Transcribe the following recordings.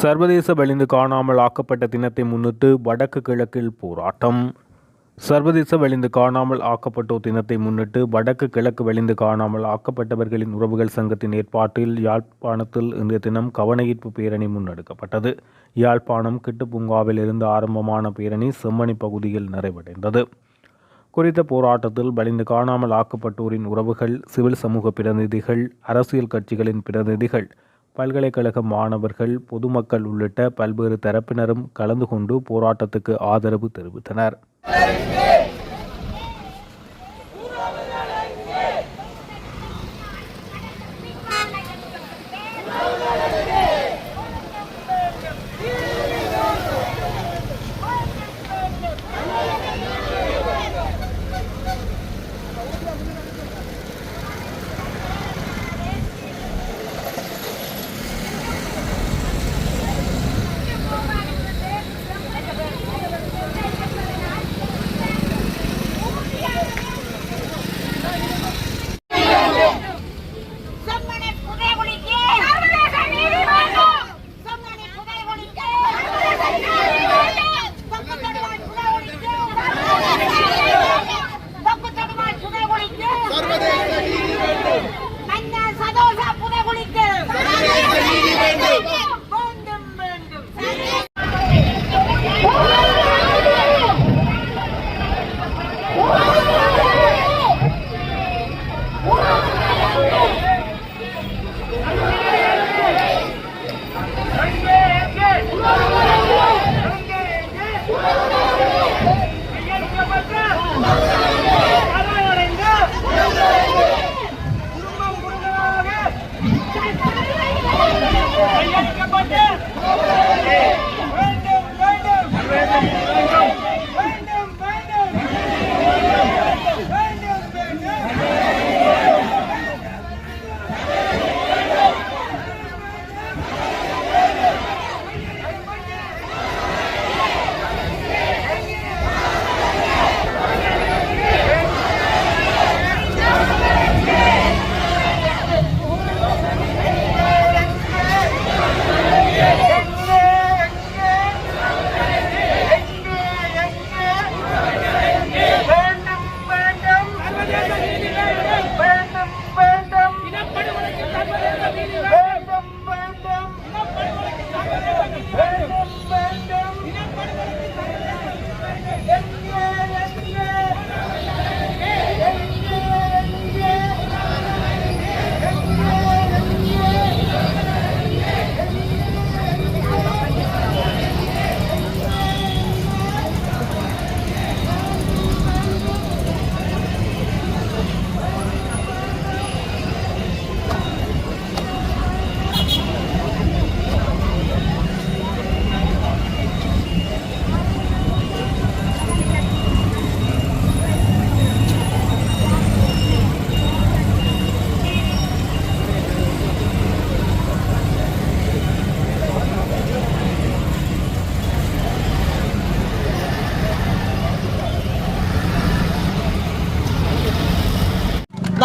சர்வதேச வலிந்து காணாமல் ஆக்கப்பட்ட தினத்தை முன்னிட்டு வடக்கு கிழக்கில் போராட்டம். சர்வதேச வலிந்து காணாமல் ஆக்கப்பட்டோர் தினத்தை முன்னிட்டு வடக்கு கிழக்கு வலிந்து காணாமல் ஆக்கப்பட்டவர்களின் உறவுகள் சங்கத்தின் ஏற்பாட்டில் யாழ்ப்பாணத்தில் இன்றைய தினம் கவனஈர்ப்பு பேரணி முன்னெடுக்கப்பட்டது. யாழ்ப்பாணம் கிட்டுப்பூங்காவில் இருந்து ஆரம்பமான பேரணி செம்மணி பகுதியில் நிறைவடைந்தது. குறித்த போராட்டத்தில் வலிந்து காணாமல் ஆக்கப்பட்டோரின் உறவுகள் சிவில் சமூக பிரதிநிதிகள் அரசியல் கட்சிகளின் பிரதிநிதிகள் பல்கலைக்கழக மாணவர்கள் பொதுமக்கள் உள்ளிட்ட பல்வேறு தரப்பினரும் கலந்து கொண்டு போராட்டத்துக்கு ஆதரவு தெரிவித்தனர்.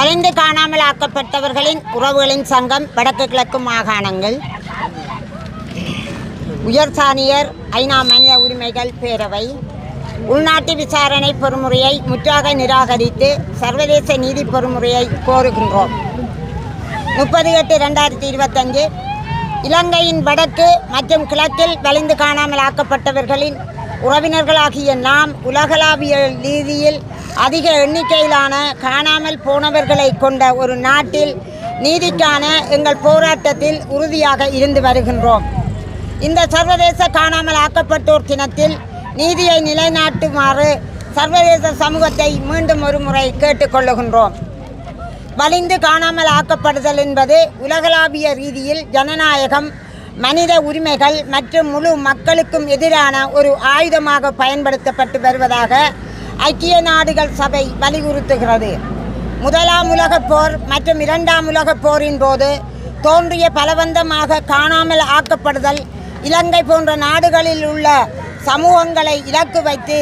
வலிந்து காணாமல் ஆக்கப்பட்டவர்களின் உறவுகளின் சங்கம் வடக்கு கிழக்கு மாகாணங்கள். உயர் சாணியர் ஐநா மனித உரிமைகள் பேரவை. உள்நாட்டு விசாரணை பொறுமுறையை முற்றாக நிராகரித்து சர்வதேச நீதி பொறுமுறையை கோருகின்றோம். முப்பது எட்டு ரெண்டாயிரத்தி இருபத்தஞ்சு இலங்கையின் வடக்கு மற்றும் கிழக்கில் வலிந்து காணாமல் ஆக்கப்பட்டவர்களின் உறவினர்களாகிய நாம் உலகளாவிய ரீதியில் அதிக எண்ணிக்கையிலான காணாமல் போனவர்களை கொண்ட ஒரு நாட்டில் நீதிக்கான எங்கள் போராட்டத்தில் உறுதியாக இருந்து வருகின்றோம். இந்த சர்வதேச காணாமல் ஆக்கப்பட்டோர் தினத்தில் நீதியை நிலைநாட்டுமாறு சர்வதேச சமூகத்தை மீண்டும் ஒரு முறை கேட்டுக்கொள்ளுகின்றோம் வலிந்து காணாமல் ஆக்கப்படுதல் என்பது உலகளாவிய ரீதியில் ஜனநாயகம் மனித உரிமைகள் மற்றும் முழு மக்களுக்கும் எதிரான ஒரு ஆயுதமாக பயன்படுத்தப்பட்டு வருவதாக ஐக்கிய நாடுகள் சபை வலியுறுத்துகிறது. முதலாம் உலகப் போர் மற்றும் இரண்டாம் உலகப் போரின் போது தோன்றிய பலவந்தமாக காணாமல் ஆக்கப்படுதல் இலங்கை போன்ற நாடுகளில் உள்ள சமூகங்களை இலக்கு வைத்து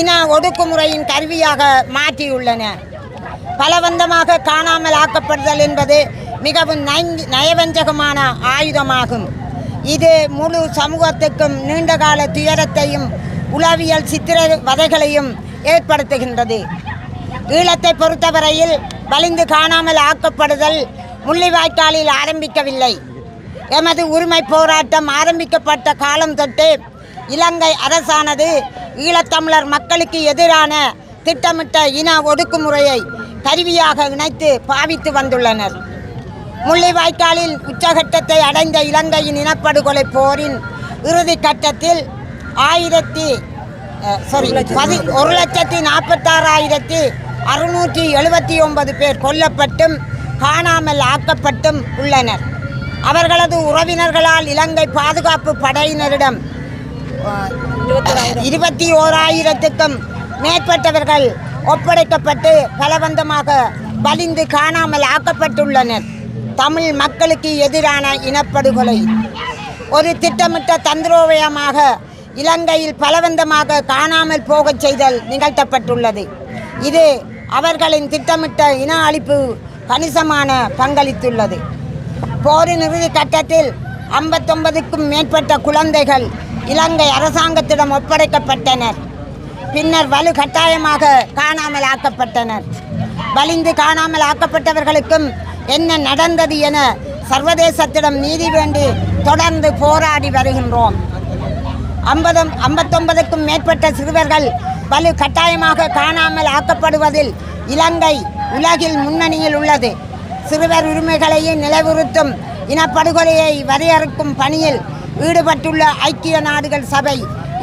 இன ஒடுக்குமுறையின் கருவியாக மாற்றியுள்ளன. பலவந்தமாக காணாமல் ஆக்கப்படுதல் என்பது மிகவும் நயவஞ்சகமான ஆயுதமாகும். இது முழு சமூகத்துக்கும் நீண்டகால துயரத்தையும் உளவியல் சித்திர வதைகளையும் ஏற்படுத்துகின்றது. ஈழத்தை பொறுத்தவரையில் வலிந்து காணாமல் ஆக்கப்படுதல் முள்ளிவாய்க்காலில் ஆரம்பிக்கவில்லை. எமது உரிமை போராட்டம் ஆரம்பிக்கப்பட்ட காலம் தொட்டு இலங்கை அரசானது ஈழத்தமிழர் மக்களுக்கு எதிரான திட்டமிட்ட இன ஒடுக்குமுறையை கருவியாக இணைத்து பாவித்து வந்துள்ளனர். முள்ளிவாய்க்காலில் உச்சகட்டத்தை அடைந்த இலங்கையின் இனப்படுகொலை போரின் இறுதி கட்டத்தில் ஆயிரத்தி சாரி பதி ஒரு லட்சத்தி நாற்பத்தாறாயிரத்தி அறுநூற்றி எழுபத்தி ஒன்பது பேர் கொல்லப்பட்டும் காணாமல் ஆக்கப்பட்டும் உள்ளனர். அவர்களது உறவினர்களால் இலங்கை பாதுகாப்பு படையினரிடம் இருபத்தி ஓராயிரத்துக்கும் மேற்பட்டவர்கள் ஒப்படைக்கப்பட்டு பலவந்தமாக வலிந்து காணாமல் ஆக்கப்பட்டுள்ளனர். தமிழ் மக்களுக்கு எதிரான இனப்படுகொலை. ஒரு திட்டமிட்ட தந்திரோபயமாக இலங்கையில் பலவந்தமாக காணாமல் போகச் செய்தல் நிகழ்த்தப்பட்டுள்ளது. இது அவர்களின் திட்டமிட்ட இன அழிப்பு கணிசமான பங்களித்துள்ளது. போரின் இறுதி கட்டத்தில் ஐம்பத்தொன்பதுக்கும் மேற்பட்ட குழந்தைகள் இலங்கை அரசாங்கத்திடம் ஒப்படைக்கப்பட்டனர். பின்னர் வலு கட்டாயமாக காணாமல் ஆக்கப்பட்டனர். வலிந்து காணாமல் ஆக்கப்பட்டவர்களுக்கும் என்ன நடந்தது என சர்வதேசத்திடம் நீதி வேண்டி தொடர்ந்து போராடி வருகின்றோம். ஐம்பது ஐம்பத்தொன்பதுக்கும் மேற்பட்ட சிறுவர்கள் வலு கட்டாயமாக காணாமல் ஆக்கப்படுவதில் இலங்கை உலகில் முன்னணியில் உள்ளது. சிறுவர் உரிமைகளையும் நிலைவுறுத்தும் இனப்படுகொலையை வரையறுக்கும் பணியில் ஈடுபட்டுள்ள ஐக்கிய நாடுகள் சபை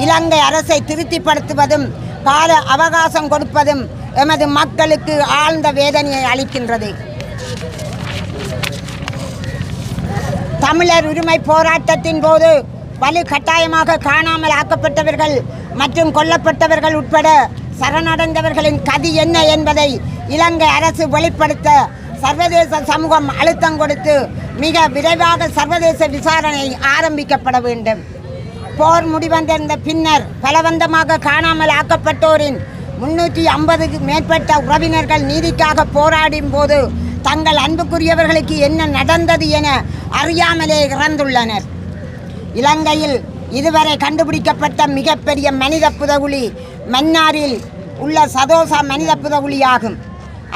இலங்கை அரசை திருப்திப்படுத்துவதும் கால அவகாசம் கொடுப்பதும் எமது மக்களுக்கு ஆழ்ந்த வேதனையை அளிக்கின்றது. தமிழர் உரிமை போராட்டத்தின் போது வலு கட்டாயமாக காணாமல் ஆக்கப்பட்டவர்கள் மற்றும் கொல்லப்பட்டவர்கள் உட்பட சரணடைந்தவர்களின் கதி என்ன என்பதை இலங்கை அரசு வெளிப்படுத்த சர்வதேச சமூகம் அழுத்தம் கொடுத்து மிக விரைவாக சர்வதேச விசாரணை ஆரம்பிக்கப்பட வேண்டும். போர் முடிவந்திருந்த பின்னர் பலவந்தமாக காணாமல் ஆக்கப்பட்டோரின் முன்னூற்றி ஐம்பதுக்கு மேற்பட்ட உறவினர்கள் நீதிக்காக போராடும் போது தங்கள் அன்புக்குரியவர்களுக்கு என்ன நடந்தது என அறியாமலே இறந்துள்ளனர். இலங்கையில் இதுவரை கண்டுபிடிக்கப்பட்ட மிகப்பெரிய மனித புதகுழி மன்னாரில் உள்ள சதோசா மனித புதகுழியாகும்.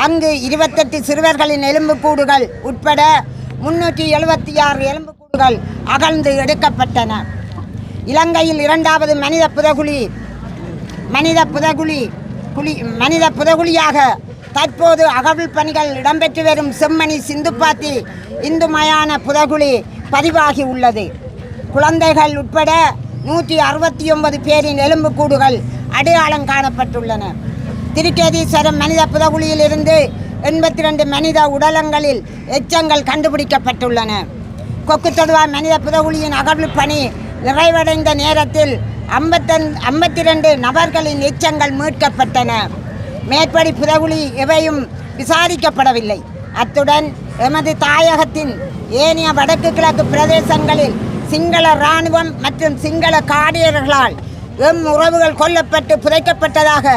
அங்கு இருபத்தெட்டு சிறுவர்களின் எலும்புக்கூடுகள் உட்பட முன்னூற்றி எழுபத்தி ஆறு எலும்புக்கூடுகள் அகழ்ந்து எடுக்கப்பட்டன. இலங்கையில் இரண்டாவது மனித புதகுழி மனித புதகுழி குழி மனித புதகுழியாக தற்போது அகழ்வு பணிகள் இடம்பெற்று வரும் செம்மணி சிந்துப்பாத்தி இந்து மயான புதகுழி பதிவாகி உள்ளது. குழந்தைகள் உட்பட நூற்றி அறுபத்தி ஒன்பது பேரின் எலும்புக்கூடுகள் அடையாளம் காணப்பட்டுள்ளன. திருக்கேதீஸ்வரம் மனித புதகுழியிலிருந்து எண்பத்தி ரெண்டு மனித உடலங்களில் எச்சங்கள் கண்டுபிடிக்கப்பட்டுள்ளன. கொக்குத்தொடுவா மனித புதகுழியின் அகழ்வு பணி நிறைவடைந்த நேரத்தில் ஐம்பத்தன் ஐம்பத்தி ரெண்டு நபர்களின் எச்சங்கள் மீட்கப்பட்டன. மேற்படி புதகுழி எவையும் விசாரிக்கப்படவில்லை. அத்துடன் எமது தாயகத்தின் ஏனைய வடக்கு கிழக்கு பிரதேசங்களில் சிங்கள இராணுவம் மற்றும் சிங்கள காடியர்களால் எம் உறவுகள் கொல்லப்பட்டு புதைக்கப்பட்டதாக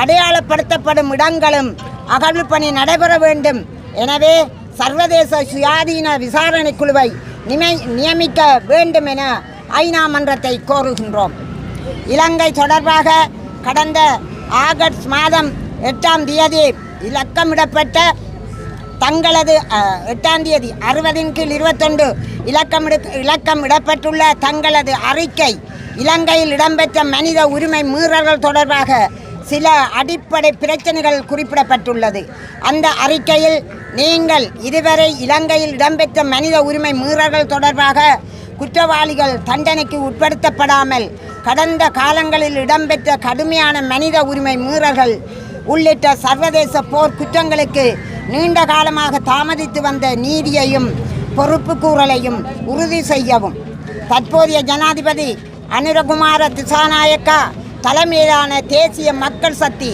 அடையாளப்படுத்தப்படும் இடங்களும் அகழ்வு பணி நடைபெற வேண்டும். எனவே சர்வதேச சுயாதீன விசாரணை குழுவை நிமை நியமிக்க வேண்டும் என ஐநா மன்றத்தை கோருகின்றோம். இலங்கை தொடர்பாக கடந்த ஆகஸ்ட் மாதம் எட்டாம் தேதி இலக்கமிடப்பட்ட தங்களது அஹ், எட்டாம் தேதி அறுபதின் கீழ் இருபத்தொன்று இலக்கம் இலக்கம் இடப்பட்டுள்ள தங்களது அறிக்கை இலங்கையில் இடம்பெற்ற மனித உரிமை மீறல்கள் தொடர்பாக சில அடிப்படை பிரச்சனைகள் குறிப்பிடப்பட்டுள்ளது. அந்த அறிக்கையில் நீங்கள் இதுவரை இலங்கையில் இடம்பெற்ற மனித உரிமை மீறல்கள் தொடர்பாக குற்றவாளிகள் தண்டனைக்கு உட்படுத்தப்படாமல் கடந்த காலங்களில் இடம்பெற்ற கடுமையான மனித உரிமை மீறல்கள் உள்ளிட்ட சர்வதேச போர் குற்றங்களுக்கு நீண்ட காலமாக தாமதித்து வந்த நீதியையும் பொறுப்பு கூறலையும் உறுதி செய்யவும். தற்போதைய ஜனாதிபதி அனுரகுமார திசாநாயக்கா தலைமையிலான தேசிய மக்கள் சக்தி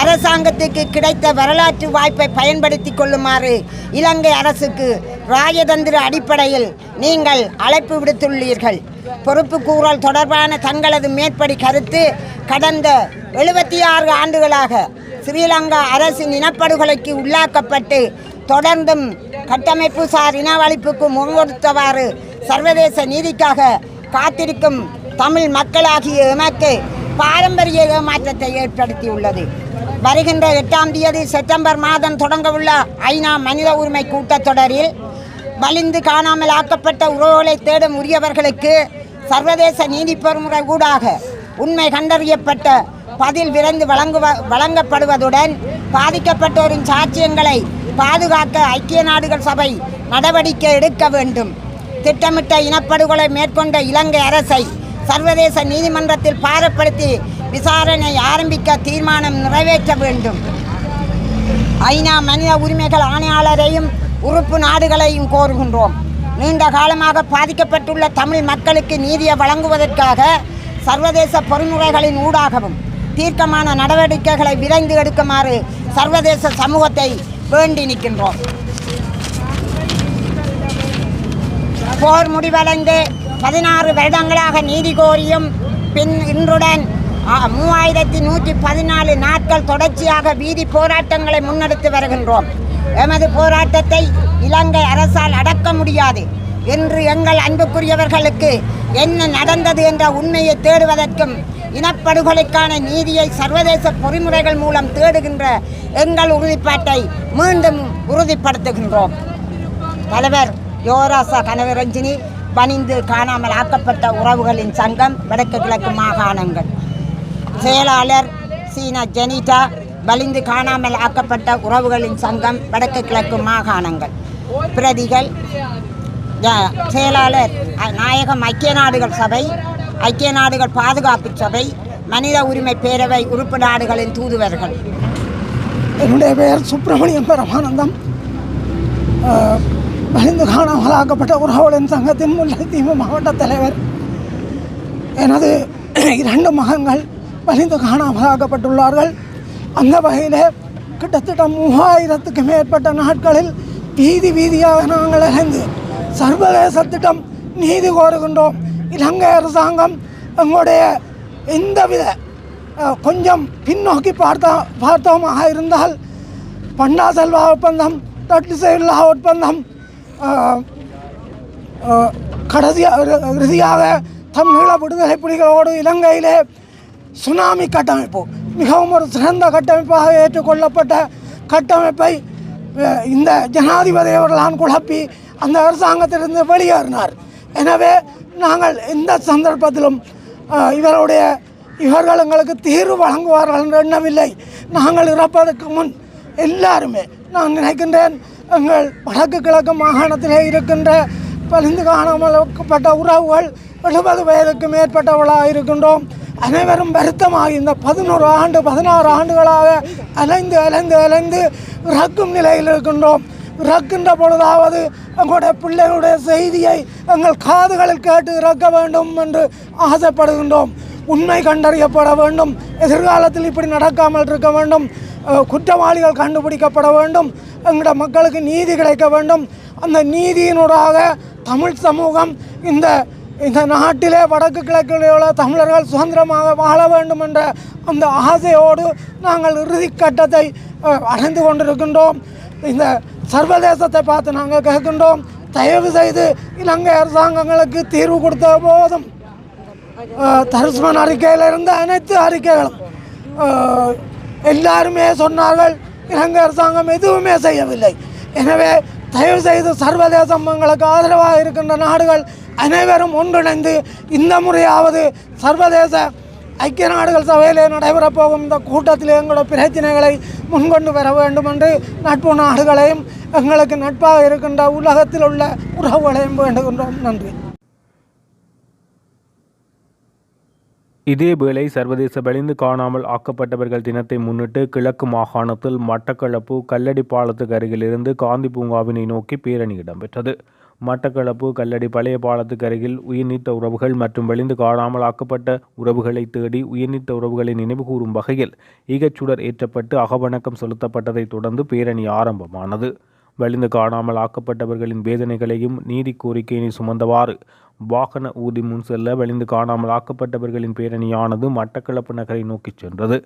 அரசாங்கத்துக்கு கிடைத்த வரலாற்று வாய்ப்பை பயன்படுத்தி கொள்ளுமாறு இலங்கை அரசுக்கு ராஜதந்திர அடிப்படையில் நீங்கள் அழைப்பு விடுத்துள்ளீர்கள். பொறுப்பு கூறல் தொடர்பான தங்களது மேற்படி கருத்து கடந்த எழுபத்தி ஆறு ஆண்டுகளாக ஸ்ரீலங்கா அரசின் இனப்படுகொலைக்கு உள்ளாக்கப்பட்டு தொடர்ந்தும் கட்டமைப்பு சார் இனவழிப்புக்கு முன்கொடுத்தவாறு சர்வதேச நீதிக்காக காத்திருக்கும் தமிழ் மக்களாகிய எமக்கு பாரம்பரிய ஏமாற்றத்தை ஏற்படுத்தியுள்ளது. வருகின்ற எட்டாம் தேதி செப்டம்பர் மாதம் தொடங்கவுள்ள ஐநா மனித உரிமை கூட்டத்தொடரில் வலிந்து காணாமல் ஆக்கப்பட்ட உறவுகளை தேடும் உரியவர்களுக்கு சர்வதேச நீதி பொறிமுறை ஊடாக உண்மை கண்டறியப்பட்ட பதில் விரைந்து வழங்குவ வழங்கப்படுவதுடன் பாதிக்கப்பட்டோரின் சாட்சியங்களை பாதுகாக்க ஐக்கிய நாடுகள் சபை நடவடிக்கை எடுக்க வேண்டும். திட்டமிட்ட இனப்படுகொலை மேற்கொண்ட இலங்கை அரசை சர்வதேச நீதிமன்றத்தில் பாரப்படுத்தி விசாரணை ஆரம்பிக்க தீர்மானம் நிறைவேற்ற வேண்டும். ஐநா மனித உரிமைகள் ஆணையாளரையும் உறுப்பு நாடுகளையும் கோருகின்றோம். நீண்ட காலமாக பாதிக்கப்பட்டுள்ள தமிழ் மக்களுக்கு நீதியை வழங்குவதற்காக சர்வதேச பொறிமுறைகளின் ஊடாகவும் தீர்க்கமான நடவடிக்கைகளை விரைந்து எடுக்குமாறு சர்வதேச சமூகத்தை வேண்டி நிற்கின்றோம். போர் முடிவடைந்து பதினாறு வருடங்களாக நீதி கோரியும் பின் இன்றுடன் மூவாயிரத்தி நூற்றி பதினாலு நாட்கள் தொடர்ச்சியாக வீதி போராட்டங்களை முன்னெடுத்து வருகின்றோம். எமது போராட்டத்தை இலங்கை அரசால் அடக்க முடியாது என்று எங்கள் அன்புக்குரியவர்களுக்கு என்ன நடந்தது என்ற உண்மையை தேடுவதற்கும் இனப்படுகொலைக்கான நீதியை சர்வதேச பொறிமுறைகள் மூலம் தேடுகின்ற எங்கள் உறுதிப்பாட்டை மீண்டும் உறுதிப்படுத்துகின்றோம். தலைவர் யோராசா கனகரஞ்சினி பணிந்து காணாமல் ஆக்கப்பட்ட உறவுகளின் சங்கம் வடக்கு கிழக்கு மாகாணங்கள். செயலாளர் சீனா ஜெனிட்டா வலிந்து காணாமல் ஆக்கப்பட்ட உறவுகளின் சங்கம் வடக்கு கிழக்கு மாகாணங்கள். பிரதிகள் செயலாளர் நாயகம் ஐக்கிய நாடுகள் சபை ஐக்கிய நாடுகள் பாதுகாப்பு சபை மனித உரிமை பேரவை உறுப்பு நாடுகளின் தூதுவர்கள். என்னுடைய பெயர் சுப்பிரமணியம் பரமானந்தம். அஹ், மலிந்து காணாமலாக்கப்பட்ட உறவுகளின் சங்கத்தின் முல்லைத்தீவு மாவட்ட தலைவர். எனது இரண்டு மகன்கள் மலிந்து காணாமலாக்கப்பட்டுள்ளார்கள். அந்த வகையில் கிட்டத்தட்ட மூவாயிரத்துக்கு மேற்பட்ட நாட்களில் வீதி வீதியாக நாங்கள் இணைந்து சர்வதேச திட்டம் நீதி கோருகின்றோம். இலங்கை அரசாங்கம் எங்களுடைய எந்தவித அஹ், கொஞ்சம் பின்னோக்கி பார்த்தா பார்த்தோமாக இருந்தால் பண்டா செல்வா ஒப்பந்தம் தட்டு தட்டிசைல்லா ஒப்பந்தம் கடைசியாக இறுதியாக தமிழீழ விடுதலை புலிகளோடு இலங்கையிலே சுனாமி கட்டமைப்பு மிகவும் ஒரு சிறந்த கட்டமைப்பாக ஏற்றுக்கொள்ளப்பட்ட கட்டமைப்பை இந்த ஜனாதிபதி அவர்களான் குழப்பி அந்த அரசாங்கத்திலிருந்து வெளியேறினார். எனவே நாங்கள் எந்த சந்தர்ப்பத்திலும் இவருடைய இவர்கள் எங்களுக்கு தீர்வு வழங்குவார்கள் என்ற எண்ணமில்லை. நாங்கள் இறப்பதற்கு முன் எல்லாருமே நான் நினைக்கின்றேன் எங்கள் வடக்கு கிழக்கு மாகாணத்திலே இருக்கின்ற பலிந்து காணாமல்பட்ட உறவுகள் எழுபது வயதுக்கு மேற்பட்டவர்களாக இருக்கின்றோம். அனைவரும் வருத்தமாக இந்த பதினோரு ஆண்டு பதினாறு ஆண்டுகளாக அலைந்து அலைந்து அலைந்து இறக்கும் நிலையில் இருக்கின்றோம். இறக்கின்ற பொழுதாவது எங்களுடைய பிள்ளைகளுடைய செய்தியை எங்கள் காதுகளில் கேட்டு இறக்க வேண்டும் என்று ஆசைப்படுகின்றோம். உண்மை கண்டறியப்பட வேண்டும். எதிர்காலத்தில் இப்படி நடக்காமல் இருக்க வேண்டும். குற்றவாளிகள் கண்டுபிடிக்கப்பட வேண்டும். எங்களோட மக்களுக்கு நீதி கிடைக்க வேண்டும். அந்த நீதியினூடாக தமிழ் சமூகம் இந்த இந்த நாட்டிலே வடக்கு கிழக்கிலே உள்ள தமிழர்கள் சுதந்திரமாக வாழ வேண்டும் என்ற அந்த ஆசையோடு நாங்கள் இறுதி கட்டத்தை அடைந்து கொண்டிருக்கின்றோம். இந்த சர்வதேசத்தை பார்த்து நாங்கள் கேட்கின்றோம். தயவு செய்து இலங்கை அரசாங்கங்களுக்கு தீர்வு கொடுத்த போதும் அஹ், தரிசமன் அறிக்கையில் இருந்த அனைத்து அறிக்கைகளும் எல்லாருமே சொன்னார்கள் இலங்கை அரசாங்கம் எதுவுமே செய்யவில்லை. எனவே தயவு செய்து சர்வதேசம் எங்களுக்கு ஆதரவாக இருக்கின்ற நாடுகள் அனைவரும் ஒன்றிணைந்து இந்த முறையாவது சர்வதேச ஐக்கிய நாடுகள் சபையில் நடைபெறப் போகும் இந்த கூட்டத்தில் எங்களோட பிரச்சனைகளை முன்கொண்டு வர வேண்டும் என்று நட்பு நாடுகளையும் எங்களுக்கு நட்பாக இருக்கின்ற உலகத்தில் உள்ள உறவுகளையும் வேண்டுகின்றோம். நன்றி. இதேவேளை சர்வதேச வலிந்து காணாமல் ஆக்கப்பட்டவர்கள் தினத்தை முன்னிட்டு கிழக்கு மாகாணத்தில் மட்டக்களப்பு கல்லடி பாலத்துக்கு அருகிலிருந்து காந்தி பூங்காவினை நோக்கி பேரணி இடம்பெற்றது மட்டக்களப்பு கல்லடி பழைய பாலத்துக்கு அருகில் உயிர்நீத்த உறவுகள் மற்றும் வெளிந்து காணாமல் ஆக்கப்பட்ட உறவுகளை தேடி உயிர்நீத்த உறவுகளை நினைவுகூரும் வகையில் ஈகச்சுடர் ஏற்றப்பட்டு அகவணக்கம் செலுத்தப்பட்டதைத் தொடர்ந்து பேரணி ஆரம்பமானது. வலிந்து காணாமல் ஆக்கப்பட்டவர்களின் வேதனைகளையும் நீதி கோரிக்கையினை சுமந்தவாறு வாகன ஊர்தி முன் செல்ல வலிந்து காணாமல் ஆக்கப்பட்டவர்களின் பேரணியானது மட்டக்களப்பு நகரை நோக்கிச் சென்றது.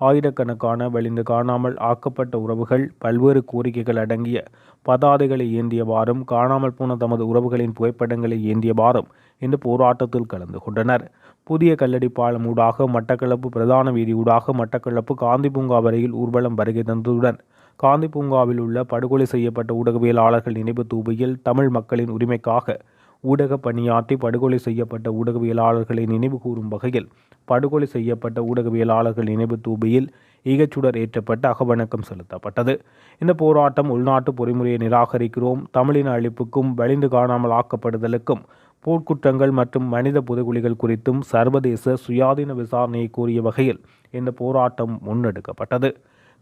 ஆயிரக்கணக்கான வலிந்து காணாமல் ஆக்கப்பட்ட உறவுகள் பல்வேறு கோரிக்கைகள் அடங்கிய பதாதைகளை ஏந்தியவாறும் காணாமல் போன தமது உறவுகளின் புகைப்படங்களை ஏந்தியவாறும் இந்த போராட்டத்தில் கலந்து கொண்டனர். புதிய கல்லடி பாலம் ஊடாக மட்டக்களப்பு பிரதான வீதி ஊடாக மட்டக்களப்பு காந்தி பூங்கா வரையில் ஊர்வலம் வருகை தந்ததுடன் காந்தி பூங்காவில் உள்ள படுகொலை செய்யப்பட்ட ஊடகவியலாளர்கள் நினைவு தூபியில் தமிழ் மக்களின் உரிமைக்காக ஊடக பணியாற்றி படுகொலை செய்யப்பட்ட ஊடகவியலாளர்களை நினைவு கூறும் வகையில் படுகொலை செய்யப்பட்ட ஊடகவியலாளர்கள் நினைவு தூபியில் ஈகச்சுடர் ஏற்றப்பட்டு அகவணக்கம் செலுத்தப்பட்டது. இந்த போராட்டம் உள்நாட்டு பொறிமுறையை நிராகரிக்கிறோம். தமிழின அழிப்புக்கும் வலிந்து காணாமல் ஆக்கப்படுதலுக்கும் போர்க்குற்றங்கள் மற்றும் மனித புதகுலிகள் குறித்தும் சர்வதேச சுயாதீன விசாரணையை கூறிய வகையில் இந்த போராட்டம் முன்னெடுக்கப்பட்டது.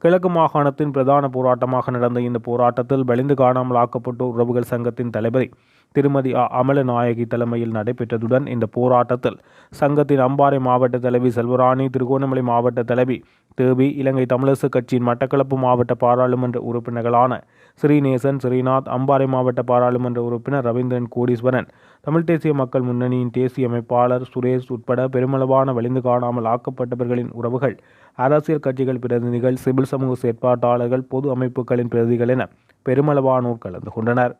கிழக்கு மாகாணத்தின் பிரதான போராட்டமாக நடந்த இந்த போராட்டத்தில் வலிந்து காணாமல் ஆக்கப்பட்டோர் உறவுகள் சங்கத்தின் தலைவரை திருமதி அமலநாயகி தலைமையில் நடைபெற்றதுடன் இந்த போராட்டத்தில் சங்கத்தின் அம்பாறை மாவட்ட தலைவி செல்வராணி திருகோணமலை மாவட்ட தலைவி தேவி இலங்கை தமிழரசு கட்சியின் மட்டக்களப்பு மாவட்ட பாராளுமன்ற உறுப்பினர்களான ஸ்ரீநேசன் ஸ்ரீநாத் அம்பாறை மாவட்ட பாராளுமன்ற உறுப்பினர் ரவீந்திரன் கோடீஸ்வரன் தமிழ் தேசிய மக்கள் முன்னணியின் தேசிய அமைப்பாளர் சுரேஷ் உட்பட பெருமளவான வலிந்து காணாமல் ஆக்கப்பட்டவர்களின் உறவுகள் அரசியல் கட்சிகள் பிரதிநிதிகள் சிவில் சமூக செயற்பாட்டாளர்கள் பொது அமைப்புகளின் பிரதிகள் என பெருமளவானோர் கலந்து கொண்டனர்.